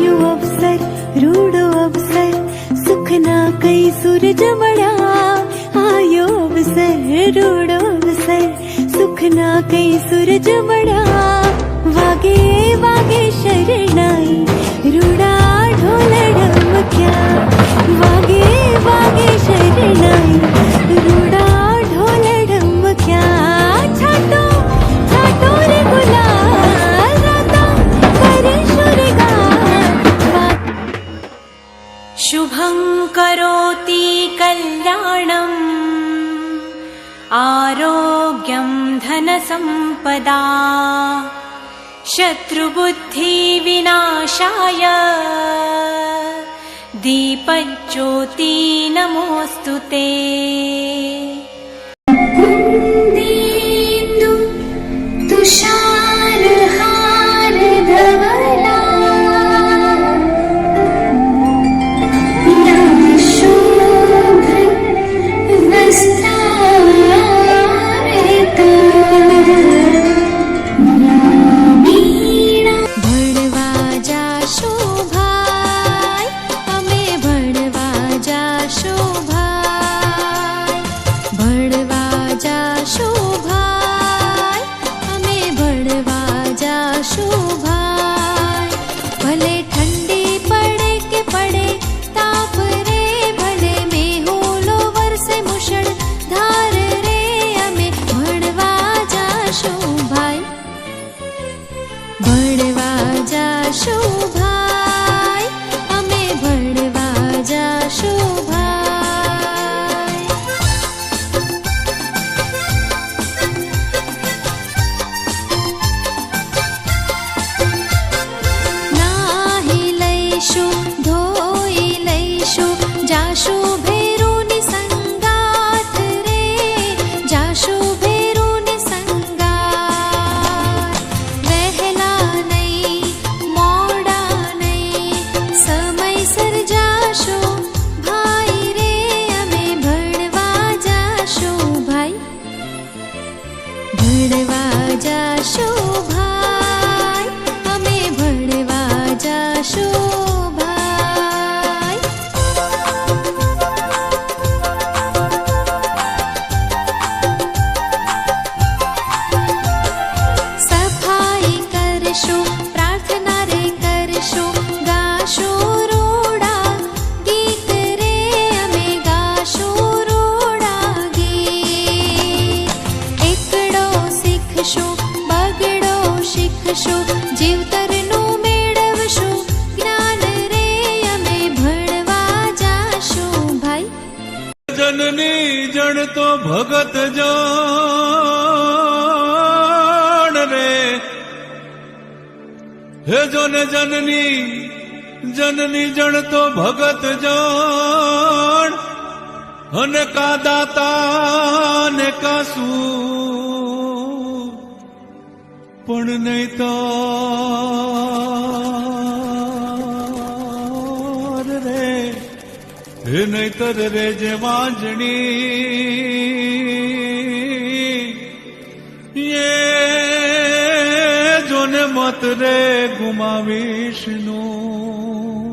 આવ્યું અવસર રૂડો અવસર સુખના કઈ સૂરજ મળ્યા આયો અવસર રૂડો અવસર સુખના કઈ સૂરજ મળ્યા વાગે धनसम्पदा। शत्रुबुद्धिविनाशाय। दीपज्योति नमोऽस्तु ते। મળવા જાશો જનની જણ તો ભગત જાણ રે. હે જોન જનની જનની જણ તો ભગત જાણ. અને કા દાતા ને કા સૂર પણ નહીતર રે. હે નહીતર રે જે વાંજણી. એ જોને મત રે ગુમાવીશનું.